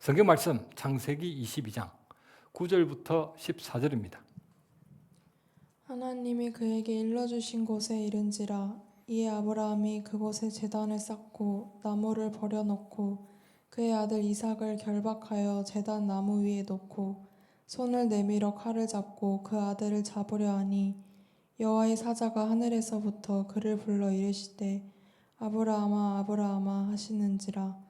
성경 말씀 창세기 22장 9절부터 14절입니다. 하나님이 그에게 일러주신 곳에 이른지라 이에 아브라함이 그곳에 제단을 쌓고 나무를 버려놓고 그의 아들 이삭을 결박하여 제단 나무 위에 놓고 손을 내밀어 칼을 잡고 그 아들을 잡으려 하니 여호와의 사자가 하늘에서부터 그를 불러 이르시되 아브라함아 아브라함아 하시는지라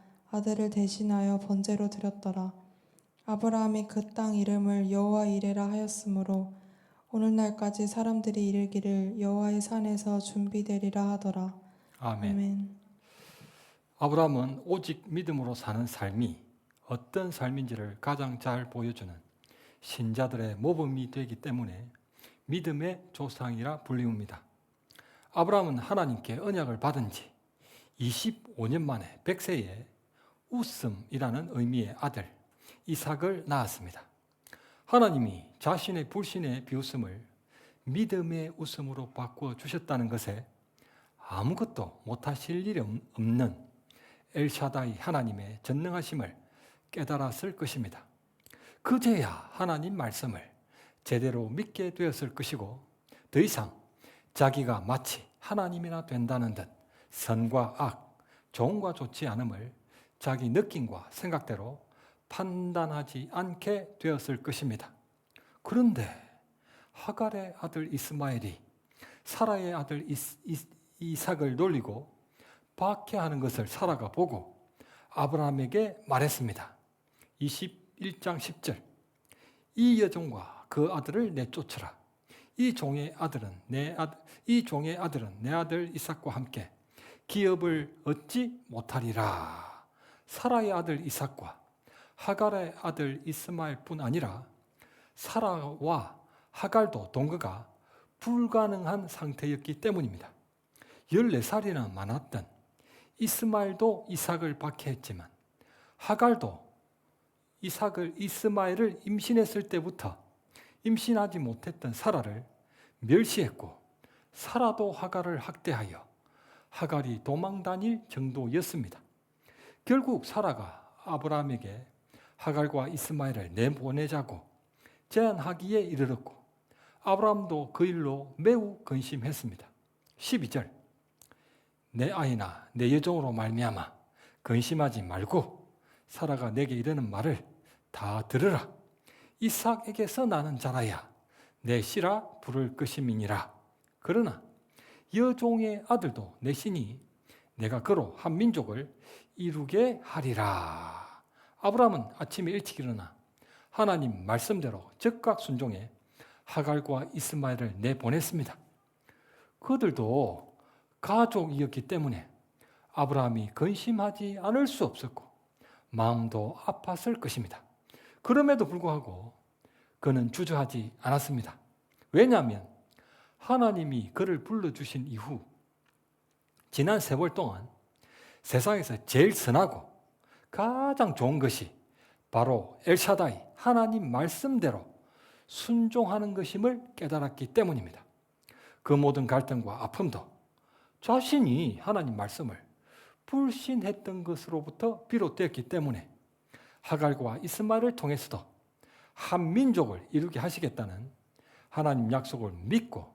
아들을 대신하여 번제로 드렸더라. 아브라함이 그 땅 이름을 여호와 이레라 하였으므로 오늘날까지 사람들이 이르기를 여호와의 산에서 준비되리라 하더라. 아멘. 아멘. 아브라함은 오직 믿음으로 사는 삶이 어떤 삶인지를 가장 잘 보여주는 신자들의 모범이 되기 때문에 믿음의 조상이라 불리웁니다. 아브라함은 하나님께 언약을 받은 지 25년 만에 100세에 웃음이라는 의미의 아들 이삭을 낳았습니다. 하나님이 자신의 불신의 비웃음을 믿음의 웃음으로 바꾸어 주셨다는 것에 아무것도 못하실 일이 없- 없는 엘샤다이 하나님의 전능하심을 깨달았을 것입니다. 그제야 하나님 말씀을 제대로 믿게 되었을 것이고 더 이상 자기가 마치 하나님이나 된다는 듯 선과 악, 좋은과 좋지 않음을 자기 느낌과 생각대로 판단하지 않게 되었을 것입니다. 그런데 하갈의 아들 이스마엘이 사라의 아들 이스- 이삭을 놀리고 박해하는 것을 사라가 보고 아브라함에게 말했습니다. 21장 10절. 이 여종과 그 아들을 내쫓으라. 이 종의 아들은 내 아들, 이 종의 아들은 내 아들 이삭과 함께 기업을 얻지 못하리라. 사라의 아들 이삭과 하갈의 아들 이스마엘뿐 아니라 사라와 하갈도 동거가 불가능한 상태였기 때문입니다. 14살이나 많았던 이스마엘도 이삭을 박해했지만 하갈도 이삭을 이스마엘을 임신했을 때부터 임신하지 못했던 사라를 멸시했고 사라도 하갈을 학대하여 하갈이 도망 다닐 정도였습니다. 결국 사라가 아브라함에게 하갈과 이스마엘을 내보내자고 제안하기에 이르렀고 아브라함도 그 일로 매우 근심했습니다. 12절. 내 아이나 내 여종으로 말미암아 근심하지 말고 사라가 내게 이르는 말을 다 들으라. 이삭에게서 나는 자라야 내 씨라 부를 것임이니라. 그러나 여종의 아들도 내 신이 내가 그로 한 민족을 이루게 하리라 아브라함은 아침에 일찍 일어나 하나님 말씀대로 즉각 순종해 하갈과 이스마엘을 내보냈습니다. 그들도 가족이었기 때문에 아브라함이 근심하지 않을 수 없었고 마음도 아팠을 것입니다. 그럼에도 불구하고 그는 주저하지 않았습니다. 왜냐하면 하나님이 그를 불러주신 이후 지난 세월 동안 세상에서 제일 선하고 가장 좋은 것이 바로 엘샤다이 하나님 말씀대로 순종하는 것임을 깨달았기 때문입니다. 그 모든 갈등과 아픔도 자신이 하나님 말씀을 불신했던 것으로부터 비롯되었기 때문에 하갈과 이스마엘을 통해서도 한 민족을 이루게 하시겠다는 하나님 약속을 믿고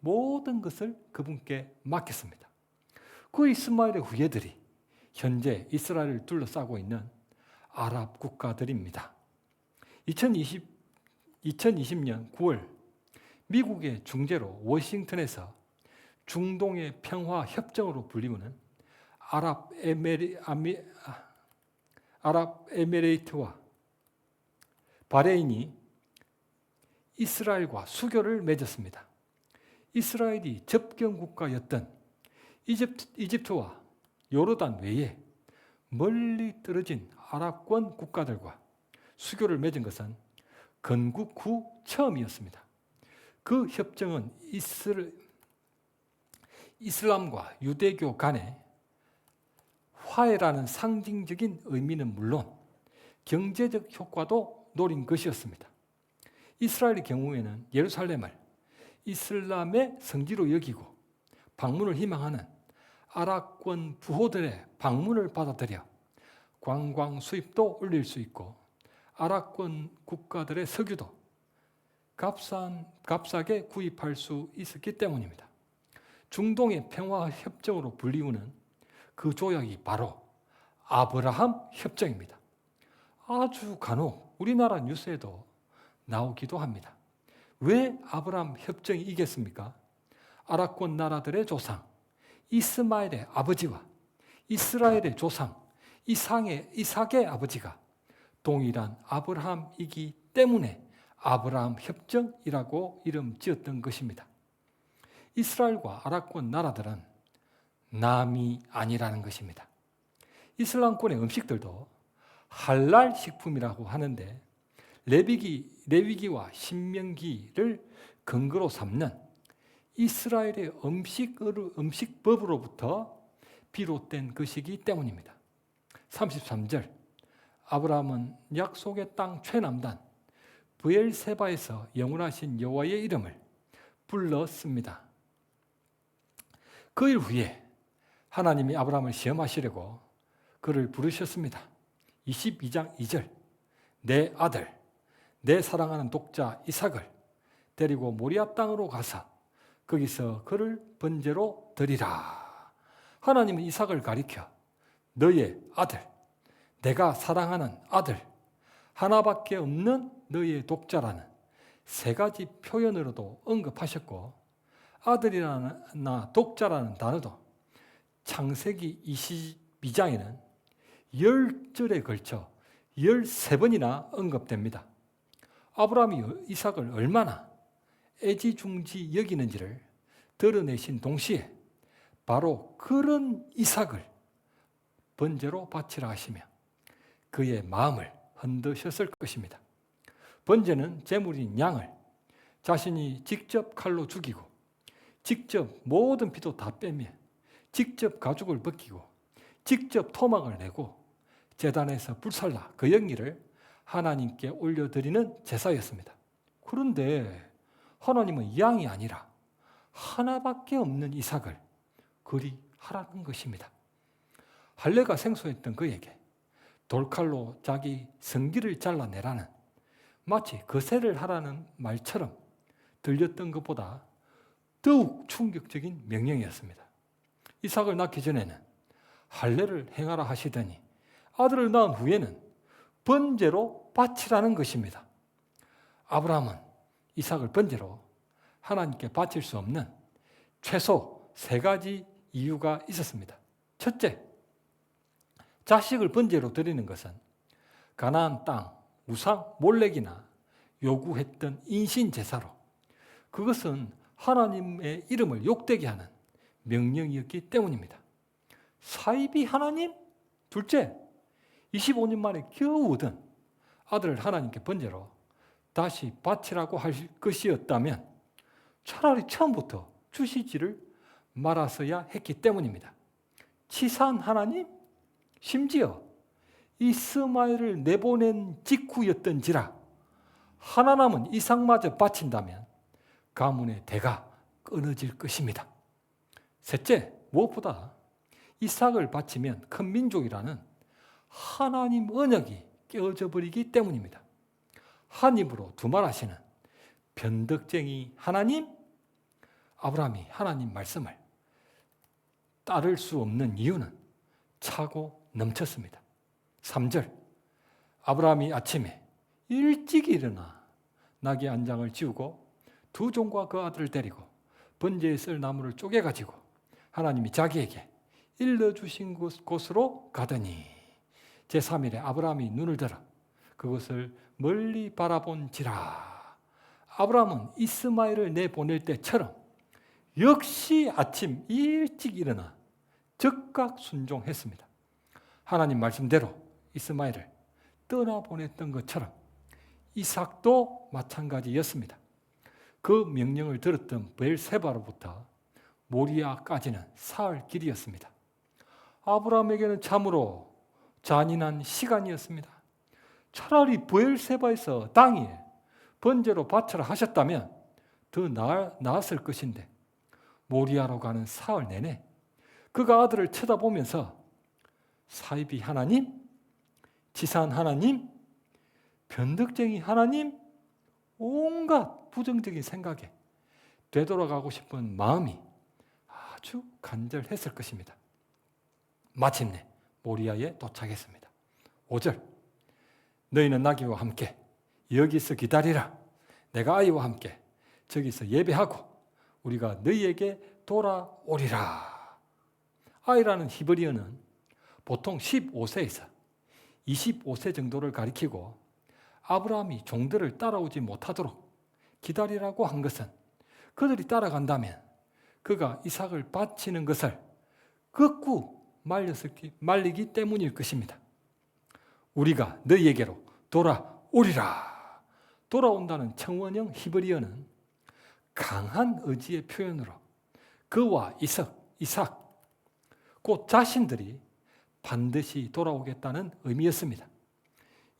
모든 것을 그분께 맡겼습니다. 그 이스마엘의 후예들이 현재 이스라엘을 둘러싸고 있는 아랍 국가들입니다. 2020, 2020년 9월 미국의 중재로 워싱턴에서 중동의 평화 협정으로 불리우는 아랍 에메리, 아미, 아, 아랍 에미레이트와 바레인이 이스라엘과 수교를 맺었습니다. 이스라엘이 접경 국가였던 이집트, 이집트와 요르단 외에 멀리 떨어진 아랍권 국가들과 수교를 맺은 것은 건국 후 처음이었습니다. 그 협정은 이슬, 이슬람과 유대교 간의 화해라는 상징적인 의미는 물론 경제적 효과도 노린 것이었습니다. 이스라엘의 경우에는 예루살렘을 이슬람의 성지로 여기고 방문을 희망하는 아랍권 부호들의 방문을 받아들여 관광 수입도 올릴 수 있고 아랍권 국가들의 석유도 값싼, 값싸게 구입할 수 있었기 때문입니다. 중동의 평화 협정으로 불리우는 그 조약이 바로 아브라함 협정입니다. 아주 간혹 우리나라 뉴스에도 나오기도 합니다. 왜 아브라함 협정이 이겼습니까? 아랍권 나라들의 조상 이스마엘의 아버지와 이스라엘의 조상 이상의 이삭의 아버지가 동일한 아브라함이기 때문에 아브라함 협정이라고 이름 지었던 것입니다. 이스라엘과 아랍권 나라들은 남이 아니라는 것입니다. 이슬람권의 음식들도 할랄 식품이라고 하는데 레위기, 레위기와 신명기를 근거로 삼는 이스라엘의 음식으로, 음식법으로부터 비롯된 것이기 때문입니다. 33절 아브라함은 약속의 땅 최남단 브엘세바에서 영원하신 여호와의 이름을 불렀습니다. 그 일 후에 하나님이 아브라함을 시험하시려고 그를 부르셨습니다. 22장 2절 내 아들 내 사랑하는 독자 이삭을 데리고 모리아 땅으로 가서 거기서 그를 번제로 드리라. 하나님은 이삭을 가리켜 너의 아들 내가 사랑하는 아들 하나밖에 없는 너의 독자라는 세 가지 표현으로도 언급하셨고 아들이라나 독자라는 단어도 창세기 22장에는 열 절에 걸쳐 13번이나 언급됩니다. 아브라함이 이삭을 얼마나 애지중지 여기는지를 드러내신 동시에 바로 그런 이삭을 번제로 바치라 하시며 그의 마음을 흔드셨을 것입니다. 번제는 제물인 양을 자신이 직접 칼로 죽이고 직접 모든 피도 다 빼며 직접 가죽을 벗기고 직접 토막을 내고 재단에서 불살라 그 영리를 하나님께 올려드리는 제사였습니다. 그런데 하나님은 양이 아니라 하나밖에 없는 이삭을 그리 하라는 것입니다. 할례가 생소했던 그에게 돌칼로 자기 성기를 잘라내라는 마치 거세를 하라는 말처럼 들렸던 것보다 더욱 충격적인 명령이었습니다. 이삭을 낳기 전에는 할례를 행하라 하시더니 아들을 낳은 후에는 번제로 바치라는 것입니다. 아브라함은 이삭을 번제로 하나님께 바칠 수 없는 최소 세 가지 이유가 있었습니다. 첫째, 자식을 번제로 드리는 것은 가나안 땅 우상 몰렉이나 요구했던 인신 제사로 그것은 하나님의 이름을 욕되게 하는 명령이었기 때문입니다. 사입이 하나님? 둘째, 25년 만에 겨우 얻은 아들을 하나님께 번제로 다시 바치라고 할 것이었다면 차라리 처음부터 주시지를 말았어야 했기 때문입니다. 치산 하나님? 심지어 이스마엘을 내보낸 직후였던지라 하나 남은 이삭마저 바친다면 가문의 대가 끊어질 것입니다. 셋째, 무엇보다 이삭을 바치면 큰 민족이라는 하나님 언약이 깨어져 버리기 때문입니다. 한 입으로 두 말 하시는 변덕쟁이 하나님, 아브라함이 하나님 말씀을 따를 수 없는 이유는 차고 넘쳤습니다. 3절 아브라함이 아침에 일찍 일어나 나귀 한 장을 지우고 두 종과 그 아들을 데리고 번제에 쓸 나무를 쪼개 가지고 하나님이 자기에게 일러 주신 곳으로 가더니 제3일에 아브라함이 눈을 들어 그것을 멀리 바라본지라 아브라함은 이스마엘을 내보낼 때처럼 역시 아침 일찍 일어나 즉각 순종했습니다. 하나님 말씀대로 이스마엘을 떠나보냈던 것처럼 이삭도 마찬가지였습니다. 그 명령을 들었던 베엘세바로부터 모리아까지는 사흘 길이었습니다. 아브라함에게는 참으로 잔인한 시간이었습니다. 차라리 베엘세바에서 땅 위에 번제로 바쳐라 하셨다면 더 나아, 나았을 것인데 모리아로 가는 사흘 내내 그가 아들을 쳐다보면서 사이비 하나님, 지산 하나님, 변덕쟁이 하나님, 온갖 부정적인 생각에 되돌아가고 싶은 마음이 아주 간절했을 것입니다. 마침내 모리아에 도착했습니다. 5절 너희는 나귀와 함께 여기서 기다리라. 내가 아이와 함께 저기서 예배하고 우리가 너희에게 돌아오리라. 아이라는 히브리어는 보통 15세에서 25세 정도를 가리키고 아브라함이 종들을 따라오지 못하도록 기다리라고 한 것은 그들이 따라간다면 그가 이삭을 바치는 것을 극구 말렸기, 말리기 때문일 것입니다. 우리가 너희에게로 돌아오리라. 돌아온다는 청원형 히브리어는 강한 의지의 표현으로 그와 이삭, 이삭, 곧 자신들이 반드시 돌아오겠다는 의미였습니다.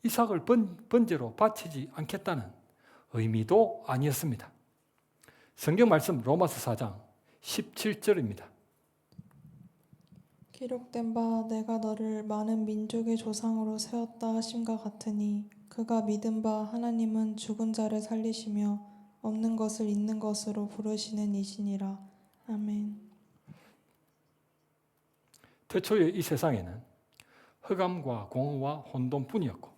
이삭을 번, 번제로 바치지 않겠다는 의미도 아니었습니다. 성경 말씀 로마서 4장 17절입니다. 기록된 바 내가 너를 많은 민족의 조상으로 세웠다 하심과 같으니 그가 믿은 바 하나님은 죽은 자를 살리시며 없는 것을 있는 것으로 부르시는 이시니라. 아멘. 태초의 이 세상에는 흑암과 공허와 혼돈뿐이었고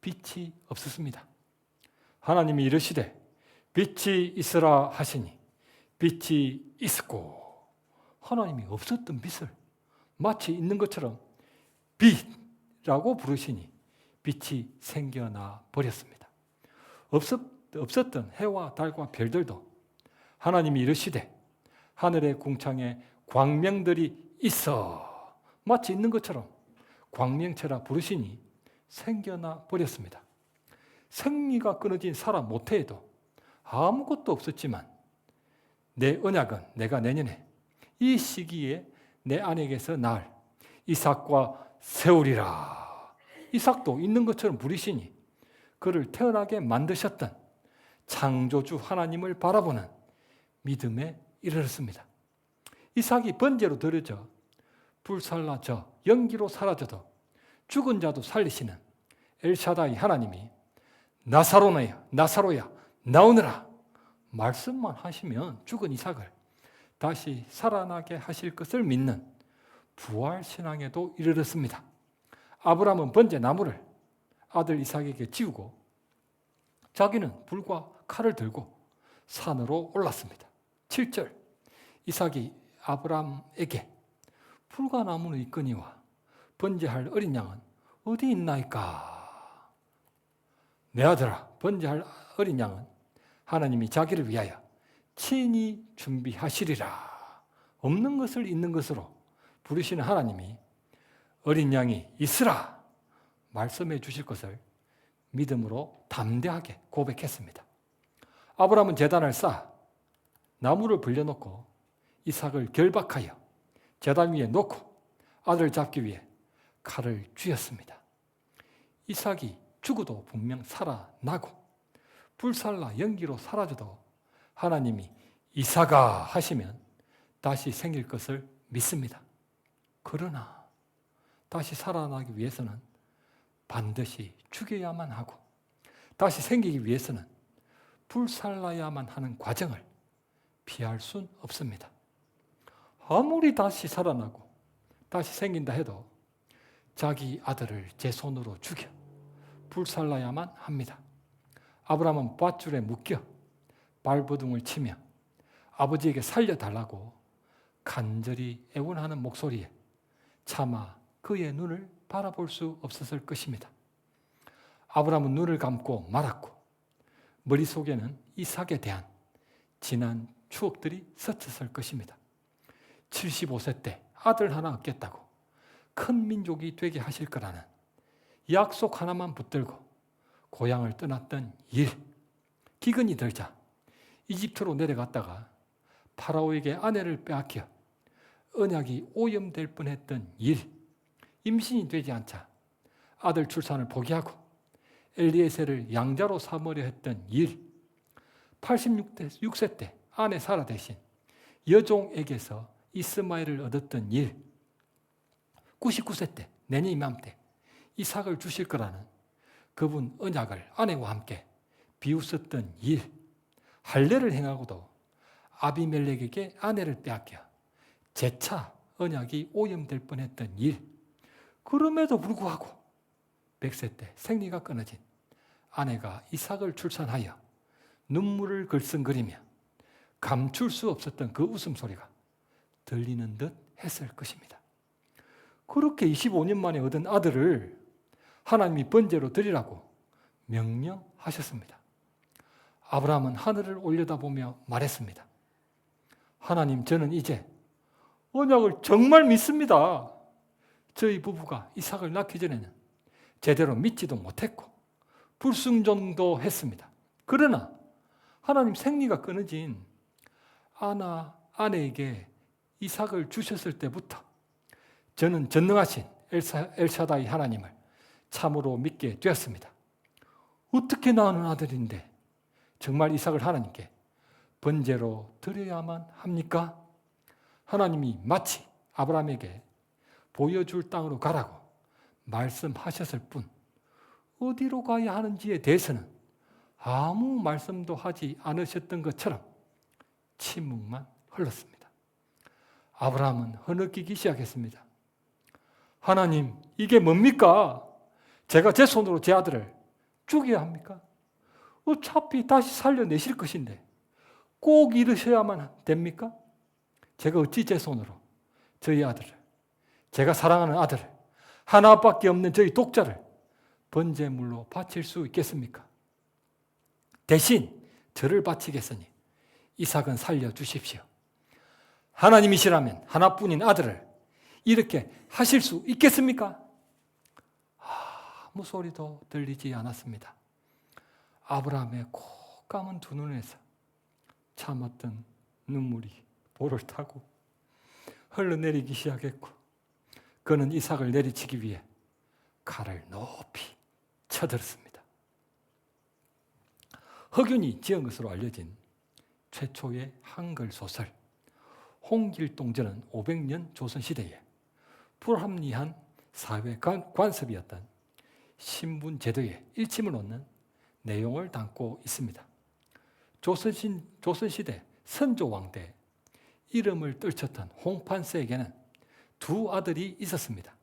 빛이 없었습니다. 하나님이 이르시되 빛이 있으라 하시니 빛이 있었고 하나님이 없었던 빛을 마치 있는 것처럼 빛이라고 부르시니 빛이 생겨나 버렸습니다. 없었, 없었던 해와 달과 별들도 하나님이 이르시되 하늘의 궁창에 광명들이 있어 마치 있는 것처럼 광명체라 부르시니 생겨나 버렸습니다. 생리가 끊어진 사람 모태에도 아무것도 없었지만 내 언약은 내가 내년에 이 시기에 내 아내에게서 날 이삭과 세우리라. 이삭도 있는 것처럼 부리시니 그를 태어나게 만드셨던 창조주 하나님을 바라보는 믿음에 이르렀습니다. 이삭이 번제로 드려져 불살라져 연기로 사라져도 죽은 자도 살리시는 엘샤다이 하나님이 나사로나야 나사로야 나오느라 말씀만 하시면 죽은 이삭을 다시 살아나게 하실 것을 믿는 부활 신앙에도 이르렀습니다. 아브라함은 번제 나무를 아들 이삭에게 지우고 자기는 불과 칼을 들고 산으로 올랐습니다. 7절 이삭이 아브라함에게 불과 나무는 있거니와 번제할 어린 양은 어디 있나이까? 내 아들아, 번제할 어린 양은 하나님이 자기를 위하여 친히 준비하시리라. 없는 것을 있는 것으로 부르시는 하나님이 어린 양이 있으라 말씀해 주실 것을 믿음으로 담대하게 고백했습니다. 아브라함은 제단을 쌓아 나무를 불려놓고 이삭을 결박하여 제단 위에 놓고 아들을 잡기 위해 칼을 쥐었습니다. 이삭이 죽어도 분명 살아나고 불살라 연기로 사라져도 하나님이 이사가 하시면 다시 생길 것을 믿습니다. 그러나 다시 살아나기 위해서는 반드시 죽여야만 하고 다시 생기기 위해서는 불살라야만 하는 과정을 피할 순 없습니다. 아무리 다시 살아나고 다시 생긴다 해도 자기 아들을 제 손으로 죽여 불살라야만 합니다. 아브라함은 밧줄에 묶여 발버둥을 치며 아버지에게 살려달라고 간절히 애원하는 목소리에 차마 그의 눈을 바라볼 수 없었을 것입니다. 아브라함은 눈을 감고 말았고 머릿속에는 이삭에 대한 지난 추억들이 스쳤을 것입니다. 75세 때 아들 하나 얻겠다고 큰 민족이 되게 하실 거라는 약속 하나만 붙들고 고향을 떠났던 일. 기근이 들자 이집트로 내려갔다가 파라오에게 아내를 빼앗겨 언약이 오염될 뻔했던 일. 임신이 되지 않자 아들 출산을 포기하고 엘리에셀을 양자로 삼으려 했던 일. 86세 때 아내 사라 대신 여종에게서 이스마엘을 얻었던 일. 99세 때 내년 이맘때 이삭을 주실 거라는 그분 언약을 아내와 함께 비웃었던 일. 할례를 행하고도 아비멜렉에게 아내를 빼앗겨 재차 언약이 오염될 뻔했던 일. 그럼에도 불구하고 100세 때 생리가 끊어진 아내가 이삭을 출산하여 눈물을 글썽거리며 감출 수 없었던 그 웃음소리가 들리는 듯 했을 것입니다. 그렇게 25년 만에 얻은 아들을 하나님이 번제로 드리라고 명령하셨습니다. 아브라함은 하늘을 올려다보며 말했습니다. 하나님, 저는 이제 언약을 정말 믿습니다. 저희 부부가 이삭을 낳기 전에는 제대로 믿지도 못했고 불순종도 했습니다. 그러나 하나님 생리가 끊어진 아나 아내에게 이삭을 주셨을 때부터 저는 전능하신 엘사, 엘샤다이 하나님을 참으로 믿게 되었습니다. 어떻게 낳은 아들인데 정말 이삭을 하나님께 번제로 드려야만 합니까? 하나님이 마치 아브라함에게 보여줄 땅으로 가라고 말씀하셨을 뿐 어디로 가야 하는지에 대해서는 아무 말씀도 하지 않으셨던 것처럼 침묵만 흘렀습니다. 아브라함은 흐느끼기 시작했습니다. 하나님, 이게 뭡니까? 제가 제 손으로 제 아들을 죽여야 합니까? 어차피 다시 살려내실 것인데 꼭 이러셔야만 됩니까? 제가 어찌 제 손으로 저희 아들을, 제가 사랑하는 아들을, 하나밖에 없는 저희 독자를 번제물로 바칠 수 있겠습니까? 대신 저를 바치겠으니 이삭은 살려주십시오. 하나님이시라면 하나뿐인 아들을 이렇게 하실 수 있겠습니까? 아무 소리도 들리지 않았습니다. 아브라함의 꼭 감은 두 눈에서 참았던 눈물이 볼을 타고 흘러내리기 시작했고 그는 이삭을 내리치기 위해 칼을 높이 쳐들었습니다. 허균이 지은 것으로 알려진 최초의 한글 소설 홍길동전은 500년 조선 시대에 불합리한 사회 관- 관습이었던 신분 제도에 일침을 놓는 내용을 담고 있습니다. 조선신, 조선시대 선조왕 때 이름을 떨쳤던 홍판세에게는 두 아들이 있었습니다.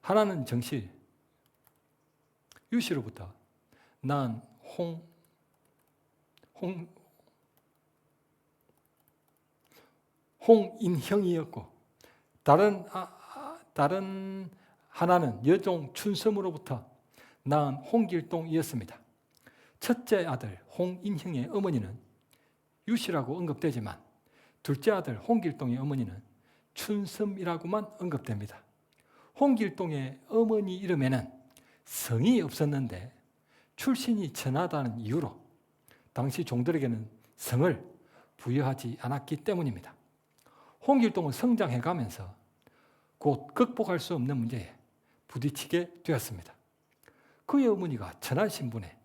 하나는 정실, 유씨로부터 난 홍, 홍, 홍인형이었고 다른 아, 아, 다른 하나는 여종 춘섬으로부터 낳은 홍길동이었습니다. 첫째 아들 홍인형의 어머니는 유씨라고 언급되지만 둘째 아들 홍길동의 어머니는 춘섬이라고만 언급됩니다. 홍길동의 어머니 이름에는 성이 없었는데 출신이 천하다는 이유로 당시 종들에게는 성을 부여하지 않았기 때문입니다. 홍길동은 성장해 가면서 곧 극복할 수 없는 문제에 부딪히게 되었습니다. 그의 어머니가 천한 신분의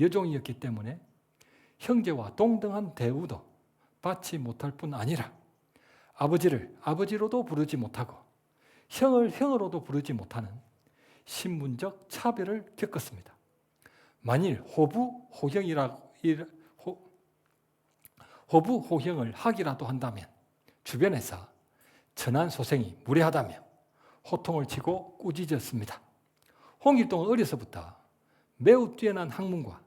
여종이었기 때문에 형제와 동등한 대우도 받지 못할 뿐 아니라 아버지를 아버지로도 부르지 못하고 형을 형으로도 부르지 못하는 신분적 차별을 겪었습니다. 만일 호부 호형이라 호, 호부 호형을 하기라도 한다면 주변에서 천한 소생이 무례하다며 호통을 치고 꾸짖었습니다. 홍길동은 어려서부터 매우 뛰어난 학문과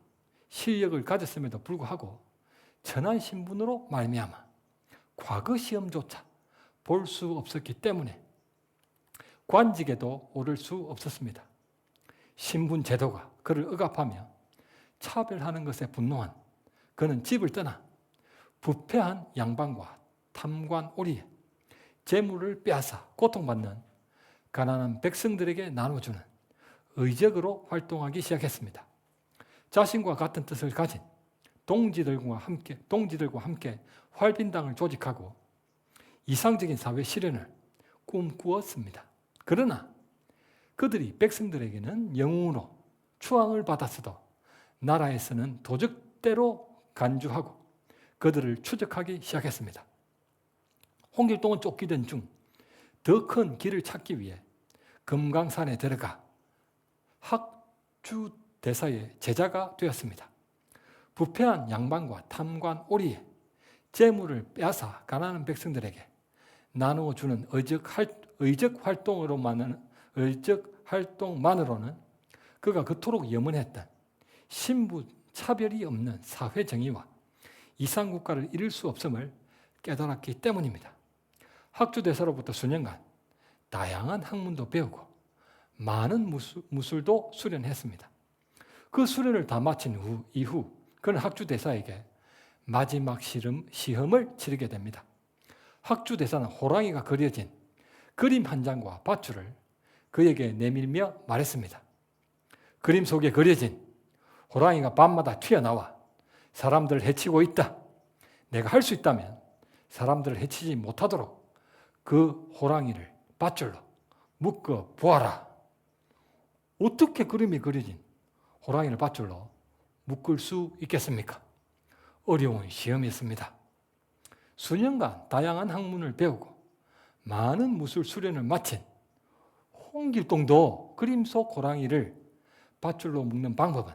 실력을 가졌음에도 불구하고 천한 신분으로 말미암아 과거 시험조차 볼 수 없었기 때문에 관직에도 오를 수 없었습니다. 신분 제도가 그를 억압하며 차별하는 것에 분노한 그는 집을 떠나 부패한 양반과 탐관 오리에 재물을 빼앗아 고통받는 가난한 백성들에게 나눠주는 의적으로 활동하기 시작했습니다. 자신과 같은 뜻을 가진 동지들과 함께 동지들과 함께 활빈당을 조직하고 이상적인 사회 실현을 꿈꾸었습니다. 그러나 그들이 백성들에게는 영웅으로 추앙을 받았어도 나라에서는 도적대로 간주하고 그들을 추적하기 시작했습니다. 홍길동은 쫓기던 중 더 큰 길을 찾기 위해 금강산에 들어가 학주 대사의 제자가 되었습니다. 부패한 양반과 탐관 오리에 재물을 빼앗아 가난한 백성들에게 나누어 주는 의적, 할, 의적 활동으로만은 의적 활동만으로는 그가 그토록 염원했던 신부 차별이 없는 사회 정의와 이상 국가를 이룰 수 없음을 깨달았기 때문입니다. 학주 대사로부터 수년간 다양한 학문도 배우고 많은 무술, 무술도 수련했습니다. 그 수련을 다 마친 후, 이후 그는 학주 대사에게 마지막 시험, 시험을 치르게 됩니다. 학주 대사는 호랑이가 그려진 그림 한 장과 밧줄을 그에게 내밀며 말했습니다. 그림 속에 그려진 호랑이가 밤마다 튀어나와 사람들을 해치고 있다. 내가 할 수 있다면 사람들을 해치지 못하도록 그 호랑이를 밧줄로 묶어 보아라. 어떻게 그림이 그려진 호랑이를 밧줄로 묶을 수 있겠습니까? 어려운 시험이었습니다. 수년간 다양한 학문을 배우고 많은 무술 수련을 마친 홍길동도 그림 속 호랑이를 밧줄로 묶는 방법은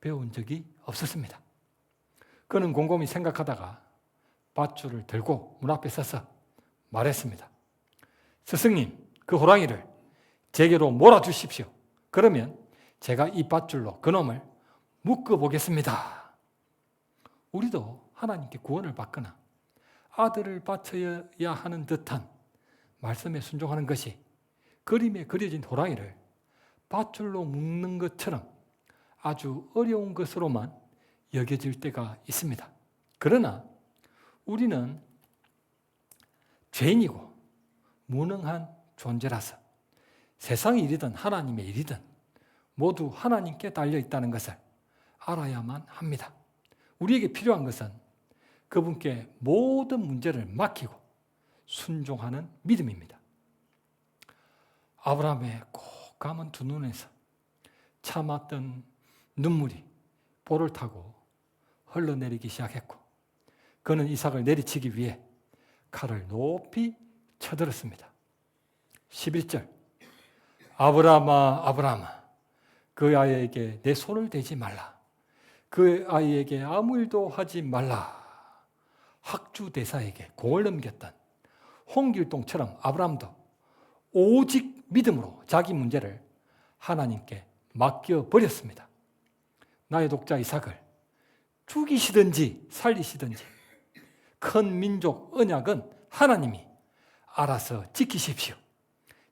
배운 적이 없었습니다. 그는 곰곰이 생각하다가 밧줄을 들고 문 앞에 서서 말했습니다. 스승님, 그 호랑이를 제게로 몰아주십시오. 그러면 제가 이 밧줄로 그놈을 묶어 보겠습니다. 우리도 하나님께 구원을 받거나 아들을 바쳐야 하는 듯한 말씀에 순종하는 것이 그림에 그려진 호랑이를 밧줄로 묶는 것처럼 아주 어려운 것으로만 여겨질 때가 있습니다. 그러나 우리는 죄인이고 무능한 존재라서 세상의 일이든 하나님의 일이든 모두 하나님께 달려 있다는 것을 알아야만 합니다. 우리에게 필요한 것은 그분께 모든 문제를 맡기고 순종하는 믿음입니다. 아브라함의 꼭 감은 두 눈에서 참았던 눈물이 볼을 타고 흘러내리기 시작했고 그는 이삭을 내리치기 위해 칼을 높이 쳐들었습니다. 11절 아브라함아 아브라함아 그 아이에게 내 손을 대지 말라. 그 아이에게 아무 일도 하지 말라. 학주 대사에게 공을 넘겼던 홍길동처럼 아브라함도 오직 믿음으로 자기 문제를 하나님께 맡겨 버렸습니다. 나의 독자 이삭을 죽이시든지 살리시든지 큰 민족 언약은 하나님이 알아서 지키십시오.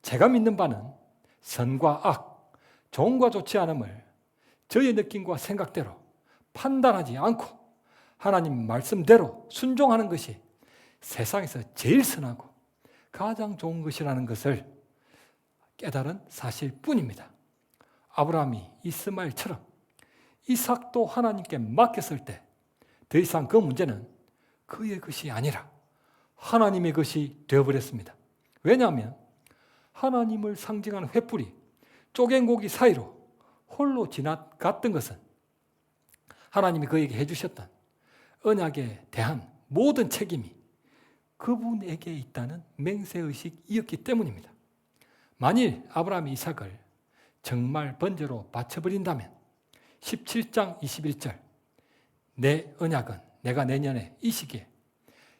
제가 믿는 바는 선과 악, 좋은과 좋지 않음을 저의 느낌과 생각대로 판단하지 않고 하나님 말씀대로 순종하는 것이 세상에서 제일 선하고 가장 좋은 것이라는 것을 깨달은 사실 뿐입니다. 아브라함이 이스마엘처럼 이삭도 하나님께 맡겼을 때 더 이상 그 문제는 그의 것이 아니라 하나님의 것이 되어버렸습니다. 왜냐하면 하나님을 상징하는 횃불이 쪼갠 고기 사이로 홀로 지나갔던 것은 하나님이 그에게 해주셨던 언약에 대한 모든 책임이 그분에게 있다는 맹세의식이었기 때문입니다. 만일 아브라함이 이삭을 정말 번제로 바쳐버린다면 17장 21절 내 언약은 내가 내년에 이 시기에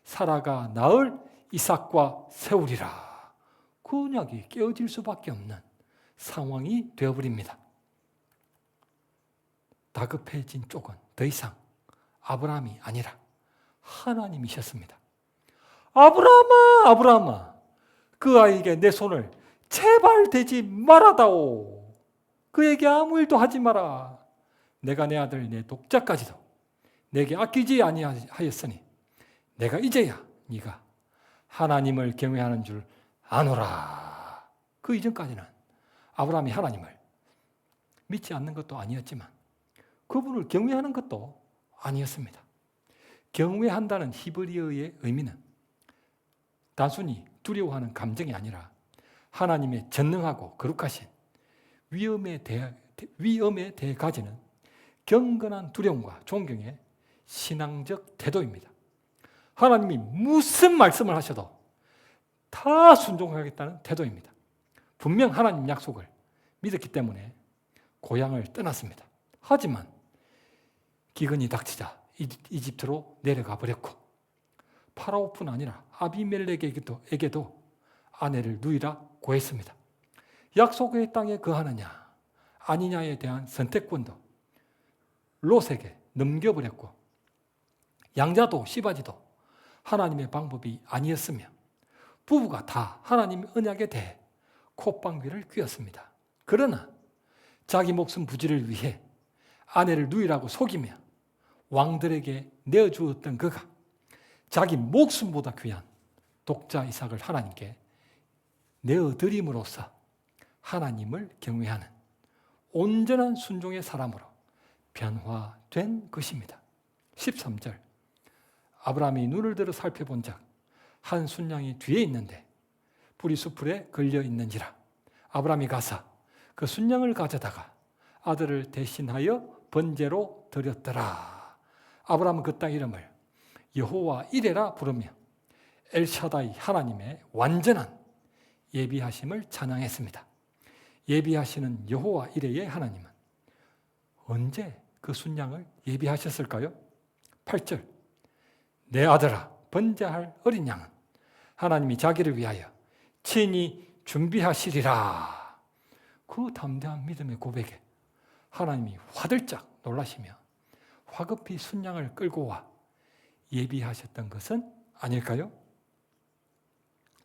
사라가 낳을 이삭과 세우리라. 그 언약이 깨어질 수밖에 없는 상황이 되어버립니다. 다급해진 쪽은 더 이상 아브라함이 아니라 하나님이셨습니다. 아브라함아, 아브라함아, 그 아이에게 내 손을 제발 대지 말아다오. 그에게 아무 일도 하지 마라. 내가 내 아들 내 독자까지도 내게 아끼지 아니하였으니 내가 이제야 네가 하나님을 경외하는 줄 아노라. 그 이전까지는 아브라함이 하나님을 믿지 않는 것도 아니었지만 그분을 경외하는 것도 아니었습니다. 경외한다는 히브리어의 의미는 단순히 두려워하는 감정이 아니라 하나님의 전능하고 거룩하신 위험에 대해, 위험에 대해 가지는 경건한 두려움과 존경의 신앙적 태도입니다. 하나님이 무슨 말씀을 하셔도 다 순종하겠다는 태도입니다. 분명 하나님 약속을 믿었기 때문에 고향을 떠났습니다. 하지만 기근이 닥치자 이집트로 내려가 버렸고 파라오뿐 아니라 아비멜렉에게도 에게도 아내를 누이라 고했습니다. 약속의 땅에 거하느냐 아니냐에 대한 선택권도 롯에게 넘겨버렸고 양자도 씨바지도 하나님의 방법이 아니었으며 부부가 다 하나님의 언약에 대해 콧방귀를 뀌었습니다. 그러나 자기 목숨 부지를 위해 아내를 누이라고 속이며 왕들에게 내어주었던 그가 자기 목숨보다 귀한 독자 이삭을 하나님께 내어드림으로써 하나님을 경외하는 온전한 순종의 사람으로 변화된 것입니다. 13절 아브라함이 눈을 들어 살펴본 적 한 순양이 뒤에 있는데 뿌리 수풀에 걸려 있는지라 아브라함이 가서 그 순양을 가져다가 아들을 대신하여 번제로 드렸더라. 아브라함은 그 땅 이름을 여호와 이레라 부르며 엘샤다이 하나님의 완전한 예비하심을 찬양했습니다. 예비하시는 여호와 이레의 하나님은 언제 그 순양을 예비하셨을까요? 8절 내 아들아 번제할 어린 양은 하나님이 자기를 위하여 친히 준비하시리라. 그 담대한 믿음의 고백에 하나님이 화들짝 놀라시며 화급히 순양을 끌고 와 예비하셨던 것은 아닐까요?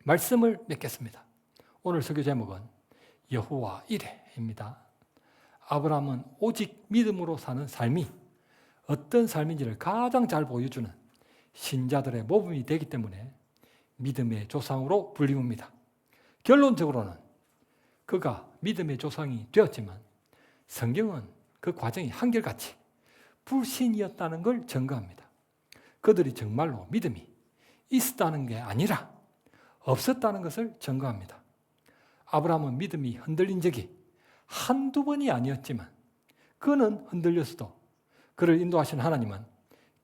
말씀을 맺겠습니다. 오늘 설교 제목은 여호와 이레입니다. 아브라함은 오직 믿음으로 사는 삶이 어떤 삶인지를 가장 잘 보여주는 신자들의 모범이 되기 때문에 믿음의 조상으로 불리웁니다. 결론적으로는 그가 믿음의 조상이 되었지만 성경은 그 과정이 한결같이 불신이었다는 걸 증거합니다. 그들이 정말로 믿음이 있었다는 게 아니라 없었다는 것을 증거합니다. 아브라함은 믿음이 흔들린 적이 한두 번이 아니었지만 그는 흔들렸어도 그를 인도하신 하나님은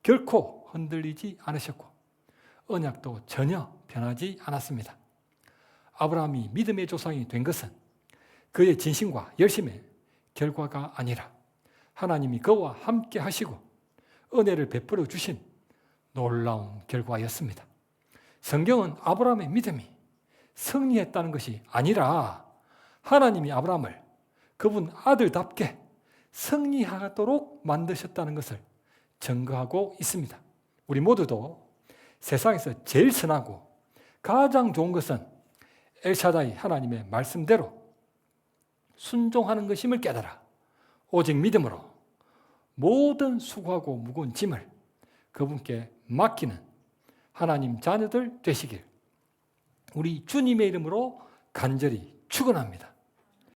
결코 흔들리지 않으셨고 언약도 전혀 변하지 않았습니다. 아브라함이 믿음의 조상이 된 것은 그의 진심과 열심의 결과가 아니라 하나님이 그와 함께 하시고 은혜를 베풀어 주신 놀라운 결과였습니다. 성경은 아브라함의 믿음이 승리했다는 것이 아니라 하나님이 아브라함을 그분 아들답게 승리하도록 만드셨다는 것을 증거하고 있습니다. 우리 모두도 세상에서 제일 선하고 가장 좋은 것은 엘샤다이 하나님의 말씀대로 순종하는 것임을 깨달아 오직 믿음으로 모든 수고하고 무거운 짐을 그분께 맡기는 하나님 자녀들 되시길 우리 주님의 이름으로 간절히 축원합니다.